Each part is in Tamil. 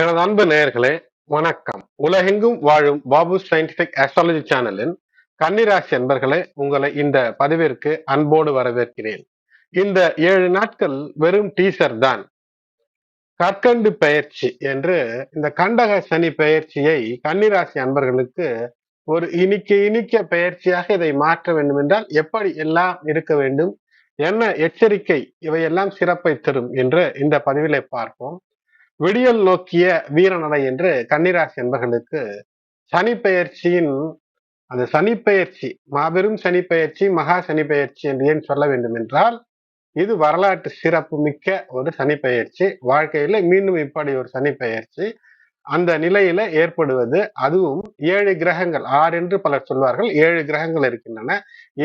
எனது அன்பு நேயர்களே வணக்கம். உலகெங்கும் வாழும் பாபு சயின்டிபிக் அஸ்ட்ராலஜி சேனலின் கன்னிராசி அன்பர்களே உங்களை இந்த பதிவிற்கு அன்போடு வரவேற்கிறேன். இந்த ஏழு நாட்கள் வெறும் டீசர் தான். கற்கண்டு பெயர்ச்சி என்று இந்த கண்டக சனி பெயர்ச்சியை கன்னிராசி அன்பர்களுக்கு ஒரு இனிக்க இனிக்க பெயர்ச்சியாக இதை மாற்ற வேண்டும் என்றால் எப்படி எல்லாம் இருக்க வேண்டும் என்ன எச்சரிக்கை இவையெல்லாம் சிறப்பை தரும் என்று இந்த பதிவிலை பார்ப்போம். விடியல் நோக்கிய வீரநடை என்று கன்னிராசி என்பர்களுக்கு சனி பெயர்ச்சியின் அந்த சனி பெயர்ச்சி மாபெரும் சனி பெயர்ச்சி மகா சனி பெயர்ச்சி என்று ஏன் சொல்ல வேண்டும் என்றால் இது வரலாற்று சிறப்பு மிக்க ஒரு சனி பெயர்ச்சி வாழ்க்கையில மீண்டும் இப்படி ஒரு சனி பெயர்ச்சி அந்த நிலையில ஏற்படுவது. அதுவும் ஏழு கிரகங்கள் ஆறு என்று பலர் சொல்வார்கள் ஏழு கிரகங்கள் இருக்கின்றன.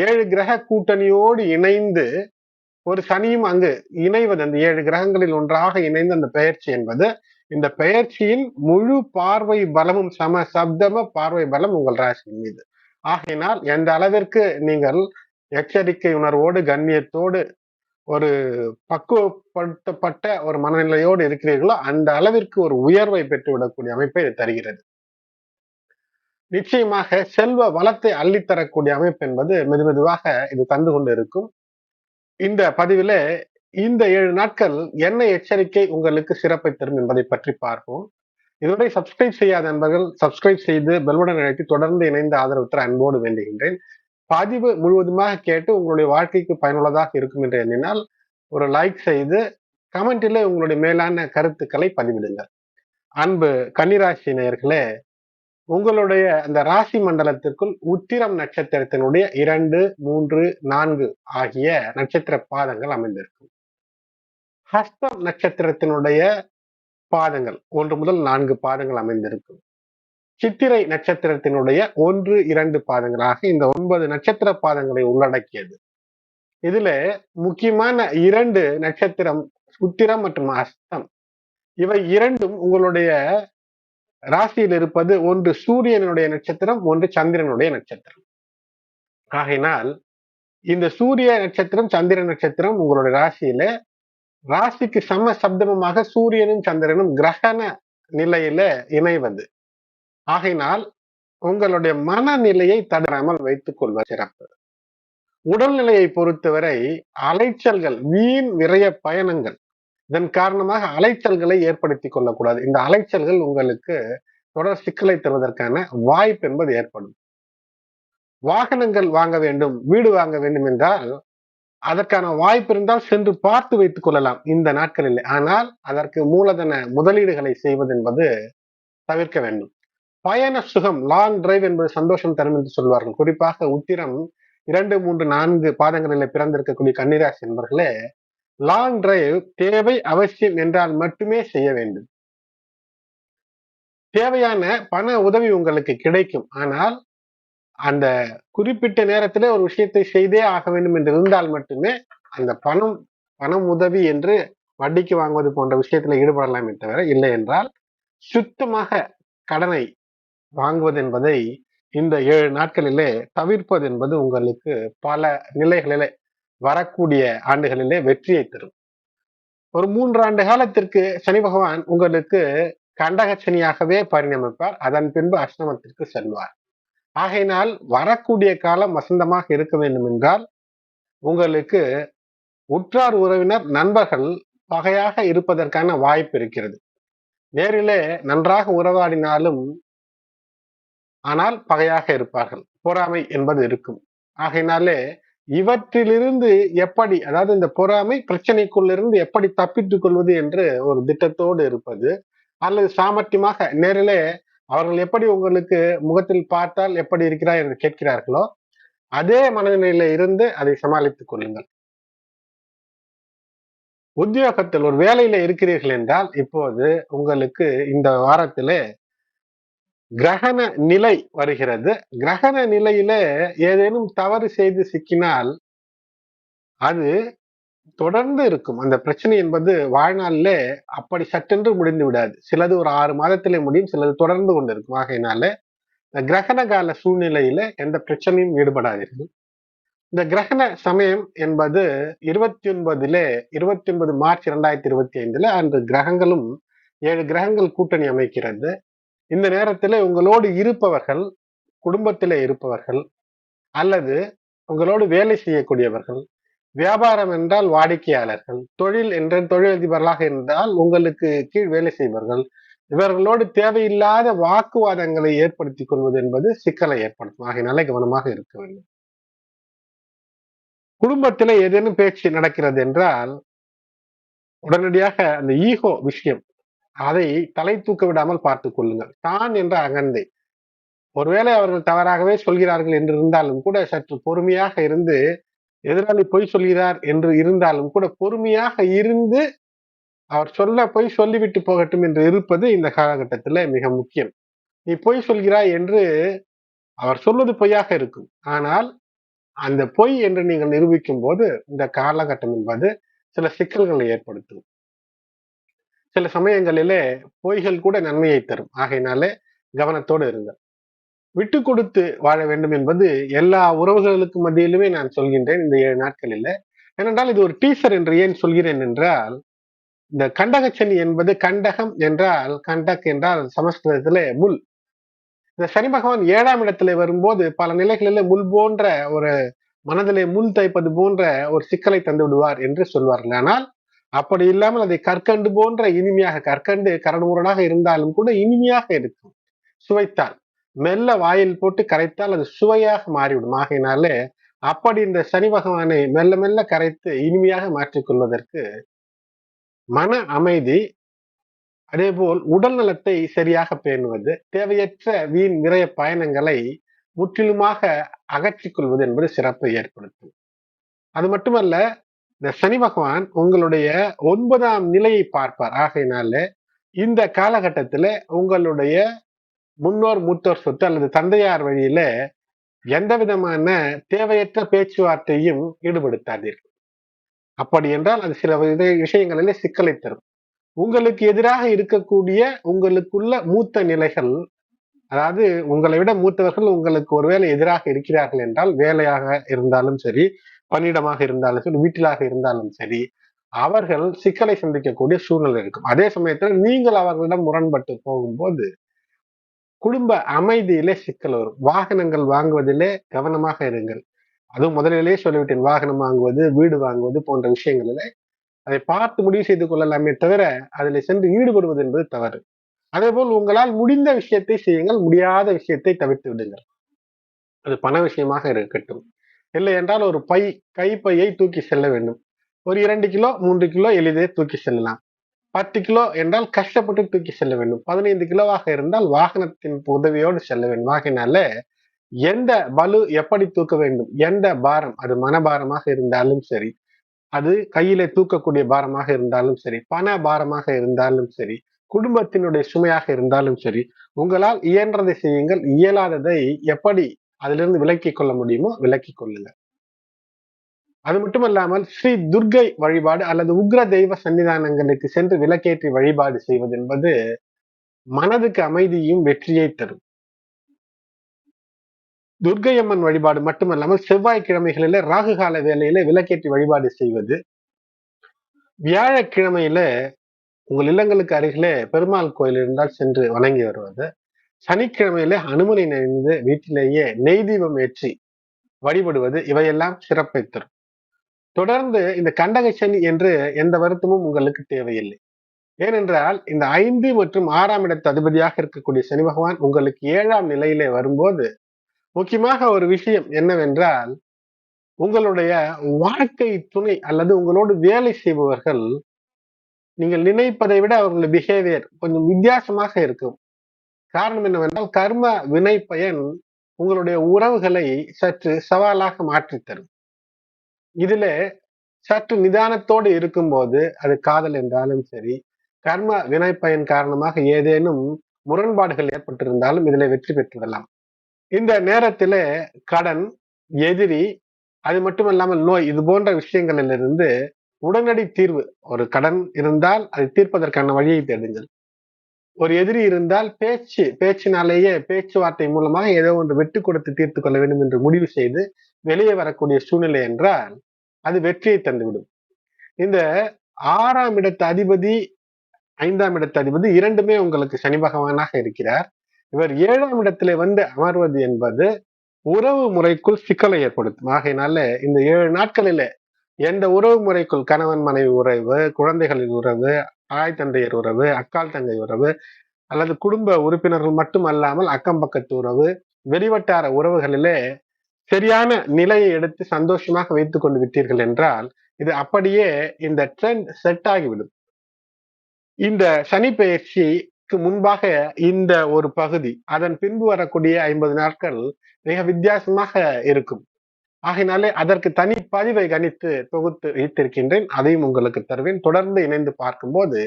ஏழு கிரக கூட்டணியோடு இணைந்து ஒரு சனியும் அங்கு இணைவது அந்த ஏழு கிரகங்களில் ஒன்றாக இணைந்த அந்த பெயர்ச்சி என்பது இந்த பெயர்ச்சியின் முழு பார்வை பலமும் சம சப்தம பார்வை பலம் உங்கள் ராசியின் மீது. ஆகையினால் எந்த அளவிற்கு நீங்கள் எச்சரிக்கை உணர்வோடு கண்ணியத்தோடு ஒரு பக்குவப்படுத்தப்பட்ட ஒரு மனநிலையோடு இருக்கிறீர்களோ அந்த அளவிற்கு ஒரு உயர்வை பெற்றுவிடக்கூடிய அமைப்பை இது தருகிறது. நிச்சயமாக செல்வ வளத்தை அள்ளித்தரக்கூடிய அமைப்பு என்பது மெது மெதுவாக இது தந்து கொண்டு இருக்கும். இந்த பதிவில இந்த ஏழு நாட்கள் என்ன எச்சரிக்கை உங்களுக்கு சிறப்பை தரும் என்பதை பற்றி பார்ப்போம். இதுவரை சப்ஸ்கிரைப் செய்யாத நண்பர்கள் சப்ஸ்கிரைப் செய்து பெல்வுடன் அழைத்து தொடர்ந்து இணைந்து ஆதரவு தர அன்போடு வேண்டுகின்றேன். பதிவு முழுவதுமாக கேட்டு உங்களுடைய வாழ்க்கைக்கு பயனுள்ளதாக இருக்கும் என்று எண்ணினால் ஒரு லைக் செய்து கமெண்டிலே உங்களுடைய மேலான கருத்துக்களை பதிவிடுங்கள். அன்பு கன்னிராசி நேயர்களே உங்களுடைய அந்த ராசி மண்டலத்திற்குள் உத்திரம் நட்சத்திரத்தினுடைய இரண்டு மூன்று நான்கு ஆகிய நட்சத்திர பாதங்கள் அமைந்திருக்கும். ஹஸ்தம் நட்சத்திரத்தினுடைய பாதங்கள் ஒன்று முதல் நான்கு பாதங்கள் அமைந்திருக்கும். சித்திரை நட்சத்திரத்தினுடைய ஒன்று இரண்டு பாதங்களாக இந்த ஒன்பது நட்சத்திர பாதங்களை உள்ளடக்கியது. இதுல முக்கியமான இரண்டு நட்சத்திரம் உத்திரம் மற்றும் அஸ்தம். இவை இரண்டும் உங்களுடைய ராசியில் இருப்பது ஒன்று சூரியனுடைய நட்சத்திரம் ஒன்று சந்திரனுடைய நட்சத்திரம். ஆகையினால் இந்த சூரிய நட்சத்திரம் சந்திர நட்சத்திரம் உங்களுடைய ராசியில ராசிக்கு சம சப்தமமாக சூரியனும் சந்திரனும் கிரகண நிலையில இணைவது. ஆகையினால் உங்களுடைய மனநிலையை தடராமல் வைத்துக் கொள்வது சிறப்பு. உடல்நிலையை பொறுத்தவரை அலைச்சல்கள் வீண் விரைய பயணங்கள் இதன் காரணமாக அலைச்சல்களை ஏற்படுத்தி கொள்ளக்கூடாது. இந்த அலைச்சல்கள் உங்களுக்கு தொடர் சிக்கலை தருவதற்கான வாய்ப்பு என்பது ஏற்படும். வாகனங்கள் வாங்க வேண்டும் வீடு வாங்க வேண்டும் என்றால் அதற்கான வாய்ப்பு இருந்தால் சென்று பார்த்து வைத்துக் கொள்ளலாம் இந்த நாட்களில். ஆனால் அதற்கு மூலதன முதலீடுகளை செய்வது என்பது தவிர்க்க வேண்டும். பயண சுகம் லாங் டிரைவ் என்பது சந்தோஷம் தரும் என்று சொல்வார்கள். குறிப்பாக உத்திரம் இரண்டு மூன்று நான்கு பாதங்களில் பிறந்திருக்கக்கூடிய கன்னிராசி என்பர்களே லாங் டிரைவ் தேவை அவசியம் என்றால் மட்டுமே செய்ய வேண்டும். தேவையான பண உதவி உங்களுக்கு கிடைக்கும். ஆனால் அந்த குறிப்பிட்ட நேரத்தில் ஒரு விஷயத்தை செய்தே ஆக வேண்டும் என்று இருந்தால் மட்டுமே அந்த பணம் பணம் உதவி என்று வட்டிக்கு வாங்குவது போன்ற விஷயத்துல ஈடுபடலாமே தவிர இல்லை என்றால் சுத்தமாக கடனை வாங்குவது என்பதை இந்த ஏழு நாட்களிலே தவிர்ப்பது என்பது உங்களுக்கு பல நிலைகளிலே வரக்கூடிய ஆண்டுகளிலே வெற்றியை தரும் ஒரு மூன்று ஆண்டு காலத்திற்கு சனி பகவான் உங்களுக்கு கண்டக சனியாகவே பரிணமிப்பார். அதன் பின்பு அஷ்டமத்திற்கு செல்வார். ஆகையினால் வரக்கூடிய காலம் வசந்தமாக இருக்க வேண்டும் என்றால் உங்களுக்கு உற்றார் உறவினர் நண்பர்கள் பகையாக இருப்பதற்கான வாய்ப்பு இருக்கிறது. நேரிலே நன்றாக உறவாடினாலும் ஆனால் பகையாக இருப்பார்கள். பொறாமை என்பது இருக்கும். ஆகையினாலே இவற்றிலிருந்து எப்படி அதாவது இந்த பொறாமை பிரச்சனைக்குள்ளிருந்து எப்படி தப்பித்துக் கொள்வது என்று ஒரு திட்டத்தோடு இருப்பது அல்லது சாமர்த்தியமாக நேரிலே அவர்கள் எப்படி உங்களுக்கு முகத்தில் பார்த்தால் எப்படி இருக்கிறார் என்று கேட்கிறார்களோ அதே மனநிலையில இருந்து அதை சமாளித்துக் கொள்ளுங்கள். உத்தியோகத்தில் ஒரு வேலையில இருக்கிறீர்கள் என்றால் இப்போது உங்களுக்கு இந்த வாரத்திலே கிரகண நிலை வருகிறது. கிரகண நிலையில ஏதேனும் தவறு செய்து சிக்கினால் அது தொடர்ந்து இருக்கும். அந்த பிரச்சனை என்பது வாழ்நாளிலே அப்படி சட்டென்று முடிந்து விடாது. சிலது ஒரு ஆறு மாதத்திலே முடியும் சிலது தொடர்ந்து கொண்டு இருக்கும் ஆகையினால இந்த கிரகண கால சூழ்நிலையில எந்த பிரச்சனையும் ஈடுபடாதீர்கள். இந்த கிரகண சமயம் என்பது இருபத்தி ஒன்பதுல இருபத்தி ஒன்பது மார்ச் இரண்டாயிரத்தி இருபத்தி ஐந்துல அன்று கிரகங்களும் ஏழு கிரகங்கள் கூட்டணி அமைக்கிறது. இந்த நேரத்தில் உங்களோடு இருப்பவர்கள் குடும்பத்திலே இருப்பவர்கள் அல்லது உங்களோடு வேலை செய்யக்கூடியவர்கள் வியாபாரம் என்றால் வாடிக்கையாளர்கள் தொழில் என்ற தொழிலதிபர்களாக இருந்தால் உங்களுக்கு கீழ் வேலை செய்பவர்கள் இவர்களோடு தேவையில்லாத வாக்குவாதங்களை ஏற்படுத்திக் கொள்வது என்பது சிக்கலை ஏற்படுத்தும். ஆகையினாலே கவனமாக இருக்க வேண்டும். குடும்பத்திலே ஏதேனும் பேச்சு நடக்கிறது என்றால் உடனடியாக அந்த ஈகோ விஷயம் அதை தலை தூக்க விடாமல் பார்த்துக் கொள்ளுங்கள். தான் என்ற அகந்தை. ஒருவேளை அவர்கள் தவறாகவே சொல்கிறார்கள் என்று இருந்தாலும் கூட சற்று பொறுமையாக இருந்து எதிராளி பொய் சொல்கிறார் என்று இருந்தாலும் கூட பொறுமையாக இருந்து அவர் சொல்ல பொய் சொல்லிவிட்டு போகட்டும் என்று இருப்பது இந்த காலகட்டத்துல மிக முக்கியம். நீ பொய் சொல்கிறாய் என்று அவர் சொல்வது பொய்யாக இருக்கும். ஆனால் அந்த பொய் என்று நீங்கள் நிரூபிக்கும் போது இந்த காலகட்டம் என்பது சில சிக்கல்களை ஏற்படுத்தும். சில சமயங்களிலே பொய்கள் கூட நன்மையை தரும். ஆகையினாலே கவனத்தோடு இருங்கள். விட்டு கொடுத்து வாழ வேண்டும் என்பது எல்லா உறவுகளுக்கு மத்தியிலுமே நான் சொல்கின்றேன் இந்த ஏழு நாட்களில். ஏனென்றால் இது ஒரு டீசர் என்று ஏன் சொல்கிறேன் என்றால் இந்த கண்டகச்சனி என்பது கண்டகம் என்றால் கண்டக் என்றால் சமஸ்கிருதத்திலே முள். இந்த சனி பகவான் ஏழாம் இடத்துல வரும்போது பல நிலைகளில முள் போன்ற ஒரு மனதிலே முள் தைப்பது போன்ற ஒரு சிக்கலை தந்து விடுவார் என்று சொல்வார்கள். ஆனால் அப்படி இல்லாமல் அதை கற்கண்டு போன்ற இனிமையாக கற்கண்டு கரடுமுரடாக இருந்தாலும் கூட இனிமையாக இருக்கும். சுவைத்தால். மெல்ல வாயில் போட்டு கரைத்தால் அது சுவையாக மாறிவிடும். ஆகையினாலே அப்படி இந்த சனி பகவானை மெல்ல மெல்ல கரைத்து இனிமையாக மாற்றிக்கொள்வதற்கு மன அமைதி அதேபோல் உடல் நலத்தை சரியாக பேணுவது தேவையற்ற வீண் விரய பயணங்களை முற்றிலுமாக அகற்றிக் கொள்வது என்பது சிறப்பை ஏற்படுத்தும். அது மட்டுமல்ல இந்த சனி பகவான் உங்களுடைய ஒன்பதாம் நிலையை பார்ப்பார். ஆகையினால இந்த காலகட்டத்துல உங்களுடைய முன்னோர் மூத்தோர் சொத்து அல்லது தந்தையார் வழியில எந்த விதமான தேவையற்ற பேச்சுவார்த்தையும் ஈடுபடுத்தாதீர்கள். அப்படி என்றால் அது சில விஷயங்களிலே சிக்கலை தரும். உங்களுக்கு எதிராக இருக்கக்கூடிய உங்களுக்குள்ள மூத்த நிலைகள் அதாவது உங்களை விட மூத்தவர்கள் உங்களுக்கு ஒருவேளை எதிராக இருக்கிறார்கள் என்றால் வேலையாக இருந்தாலும் சரி பணியிடமாக இருந்தாலும் சரி வீட்டிலாக இருந்தாலும் சரி அவர்கள் சிக்கலை சந்திக்கக்கூடிய சூழ்நிலை இருக்கும். அதே சமயத்துல நீங்கள் அவர்களிடம் முரண்பட்டு போகும்போது குடும்ப அமைதியிலே சிக்கல் வரும். வாகனங்கள் வாங்குவதிலே கவனமாக இருங்கள். அதுவும் முதலிலேயே சொல்லிவிட்டேன் வாகனம் வாங்குவது வீடு வாங்குவது போன்ற விஷயங்களிலே அதை பார்த்து முடிவு செய்து கொள்ளலாமே தவிர அதில் சென்று ஈடுபடுவது என்பது தவறு. அதே போல் உங்களால் முடிந்த விஷயத்தை செய்யுங்கள் முடியாத விஷயத்தை தவிர்த்து விடுங்கள். அது பண விஷயமாக இருக்கட்டும். இல்லை என்றால் ஒரு பை கைப்பையை தூக்கி செல்ல வேண்டும். ஒரு இரண்டு கிலோ மூன்று கிலோ எளிதே தூக்கி செல்லலாம். பத்து கிலோ என்றால் கஷ்டப்பட்டு தூக்கி செல்ல வேண்டும். பதினைந்து கிலோவாக இருந்தால் வாகனத்தின் உதவியோடு செல்ல வேண்டும். ஆகினால எந்த பலு எப்படி தூக்க வேண்டும்? எந்த பாரம்? அது மனபாரமாக இருந்தாலும் சரி அது கையில தூக்கக்கூடிய பாரமாக இருந்தாலும் சரி பண பாரமாக இருந்தாலும் சரி குடும்பத்தினுடைய சுமையாக இருந்தாலும் சரி உங்களால் இயன்றதை செய்யுங்கள். இயலாததை எப்படி அதிலிருந்து விலக்கி கொள்ள முடியுமோ விலக்கி கொள்ளுங்க. அது மட்டுமல்லாமல் ஸ்ரீ துர்கை வழிபாடு அல்லது உக்ர தெய்வ சன்னிதானங்களுக்கு சென்று விளக்கேற்றி வழிபாடு செய்வது என்பது மனதுக்கு அமைதியும் வெற்றியை தரும். துர்கையம்மன் வழிபாடு மட்டுமல்லாமல் செவ்வாய்க்கிழமைகளில ராகு கால வேலையில விளக்கேற்றி வழிபாடு செய்வது வியாழக்கிழமையில உங்கள் இல்லங்களுக்கு அருகிலே பெருமாள் கோயில் இருந்தால் சென்று வணங்கி வருவது சனிக்கிழமையில அனுமதி நினைந்து வீட்டிலேயே நெய் தீபம் ஏற்றி வழிபடுவது இவையெல்லாம் சிறப்பை தரும். தொடர்ந்து இந்த கண்டக சனி என்று எந்த வருத்தமும் உங்களுக்கு தேவையில்லை. ஏனென்றால் இந்த ஐந்து மற்றும் ஆறாம் இடத்து அதிபதியாக இருக்கக்கூடிய சனி பகவான் உங்களுக்கு ஏழாம் நிலையிலே வரும்போது முக்கியமாக ஒரு விஷயம் என்னவென்றால் உங்களுடைய வாழ்க்கை துணை அல்லது உங்களோடு வேலை செய்பவர்கள் நீங்கள் நினைப்பதை விட அவர்களுடைய பிஹேவியர் கொஞ்சம் வித்தியாசமாக இருக்கும். காரணம் என்னவென்றால் கர்ம வினை பயன் உங்களுடைய உறவுகளை சற்று சவாலாக மாற்றித்தரும். இதுல சற்று நிதானத்தோடு இருக்கும்போது அது காதல் என்றாலும் சரி கர்ம வினை பயன் காரணமாக ஏதேனும் முரண்பாடுகள் ஏற்பட்டிருந்தாலும் இதில் வெற்றி பெற்றுவிடலாம் இந்த நேரத்தில் கடன் எதிரி அது மட்டுமல்லாமல் நோய் இது போன்ற விஷயங்களிலிருந்து உடனடி தீர்வு. ஒரு கடன் இருந்தால் அதை தீர்ப்பதற்கான வழியை தேடுங்கள். ஒரு எதிரி இருந்தால் பேச்சு பேச்சினாலேயே பேச்சுவார்த்தை மூலமாக ஏதோ ஒன்று வெட்டு கொடுத்து தீர்த்து கொள்ள வேண்டும் என்று முடிவு செய்து வெளியே வரக்கூடிய சூழ்நிலை என்றால் அது வெற்றியை தந்துவிடும். இந்த ஆறாம் இடத்து அதிபதி ஐந்தாம் இடத்து அதிபதி இரண்டுமே உங்களுக்கு சனி பகவானாக இருக்கிறார். இவர் ஏழாம் இடத்திலே வந்து அமர்வது என்பது உறவு முறைக்குள் சிக்கலை ஏற்படுத்தும். ஆகையினால இந்த ஏழு நாட்களில எந்த உறவு முறைக்குள் கணவன் மனைவி உறவு குழந்தைகளின் உறவு தாய் தந்தையர் உறவு அக்கால் தங்கை உறவு அல்லது குடும்ப உறுப்பினர்கள் மட்டும் அல்லாமல் அக்கம் பக்கத்து உறவு வெளிவட்டார உறவுகளிலே சரியான நிலையை எடுத்து சந்தோஷமாக வைத்துக் கொண்டு விட்டீர்கள் என்றால் இது அப்படியே இந்த ட்ரெண்ட் செட் ஆகிவிடும். இந்த சனி பயிற்சிக்கு முன்பாக இந்த ஒரு பகுதி அதன் பின்பு வரக்கூடிய ஐம்பது நாட்கள் மிக வித்தியாசமாக இருக்கும். ஆகையினாலே அதற்கு தனி பதிவை கணித்து தொகுத்து வைத்திருக்கின்றேன் அதையும் உங்களுக்கு தருவேன். தொடர்ந்து இணைந்து பார்க்கும்போது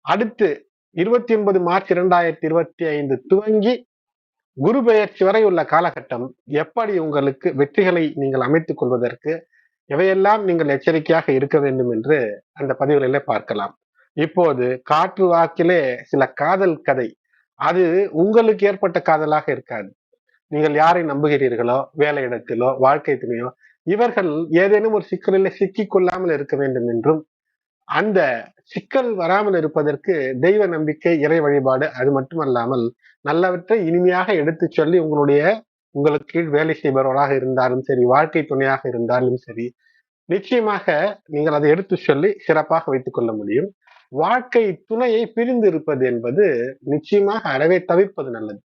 அடுத்து இருபத்தி ஒன்பது மார்ச் இரண்டாயிரத்தி இருபத்தி ஐந்து துவங்கி குரு பெயர்ச்சி வரை உள்ள காலகட்டம் எப்படி உங்களுக்கு வெற்றிகளை நீங்கள் அமைத்துக் கொள்வதற்கு எவையெல்லாம் நீங்கள் எச்சரிக்கையாக இருக்க வேண்டும் என்று அந்த பதிவுகளிலே பார்க்கலாம். இப்போது காற்று வாக்கிலே சில காதல் கதை. அது உங்களுக்கு ஏற்பட்ட காதலாக இருக்காது. நீங்கள் யாரை நம்புகிறீர்களோ வேலை இடத்திலோ வாழ்க்கை துணையோ இவர்கள் ஏதேனும் ஒரு சிக்கலில் சிக்கிக் கொள்ளாமல் இருக்க வேண்டும் என்றும் அந்த சிக்கல் வராமல் இருப்பதற்கு தெய்வ நம்பிக்கை இறை வழிபாடு அது மட்டுமல்லாமல் நல்லவற்றை இனிமையாக எடுத்து சொல்லி உங்களுடைய உங்களுக்கு கீழ் வேலை செய்பவர்களாக இருந்தாலும் சரி வாழ்க்கை துணையாக இருந்தாலும் சரி நிச்சயமாக நீங்கள் அதை எடுத்து சொல்லி சிறப்பாக வைத்துக் கொள்ள முடியும். வாழ்க்கை துணையை பிரிந்து இருப்பது என்பது நிச்சயமாக அறவே தவிர்ப்பது நல்லது.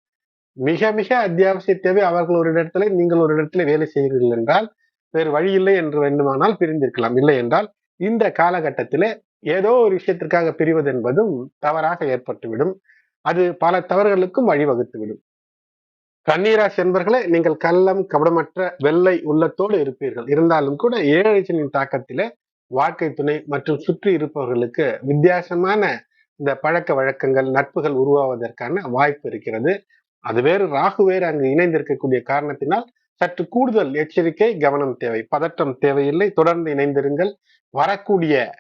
மிக மிக அத்தியாவசிய தேவை அவர்கள் ஒரு இடத்துல நீங்கள் ஒரு இடத்துல வேலை செய்கிறீர்கள் என்றால் வேறு வழி இல்லை என்று வேண்டுமானால் பிரிந்திருக்கலாம். இல்லை என்றால் இந்த காலகட்டத்திலே ஏதோ ஒரு விஷயத்திற்காக பிரிவது என்பதும் தவறாக ஏற்பட்டுவிடும். அது பல தவறுகளுக்கும் வழிவகுத்துவிடும். கண்ணீராசி என்பர்களே நீங்கள் கள்ளம் கபடமற்ற வெள்ளை உள்ளத்தோடு இருப்பீர்கள். இருந்தாலும் கூட ஏழச்சனின் தாக்கத்திலே வாழ்க்கை துணை மற்றும் சுற்றி இருப்பவர்களுக்கு வித்தியாசமான இந்த பழக்க வழக்கங்கள் நட்புகள் உருவாவதற்கான வாய்ப்பு இருக்கிறது. அது வேறு ராகு வேறு அங்கு இணைந்திருக்கக்கூடிய காரணத்தினால் சற்று கூடுதல் எச்சரிக்கை கவனம் தேவை. பதற்றம் தேவையில்லை. தொடர்ந்து இணைந்திருங்கள். வரக்கூடிய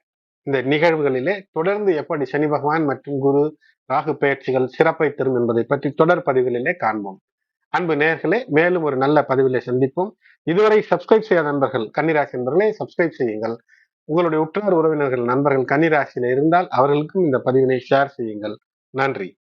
இந்த நிகழ்வுகளிலே தொடர்ந்து எப்படி சனி பகவான் மற்றும் குரு ராகு பயிற்சிகள் சிறப்பை தரும் என்பதை பற்றி தொடர் பதிவுகளிலே காண்போம். அன்பு நேர்களே மேலும் ஒரு நல்ல பதிவிலே சந்திப்போம். இதுவரை சப்ஸ்கிரைப் செய்யாத நண்பர்கள் கன்னிராசி நண்பர்களே சப்ஸ்கிரைப் செய்யுங்கள். உங்களுடைய உற்றார் உறவினர்கள் நண்பர்கள் கன்னிராசியில் இருந்தால் அவர்களுக்கும் இந்த பதிவினை ஷேர் செய்யுங்கள். நன்றி.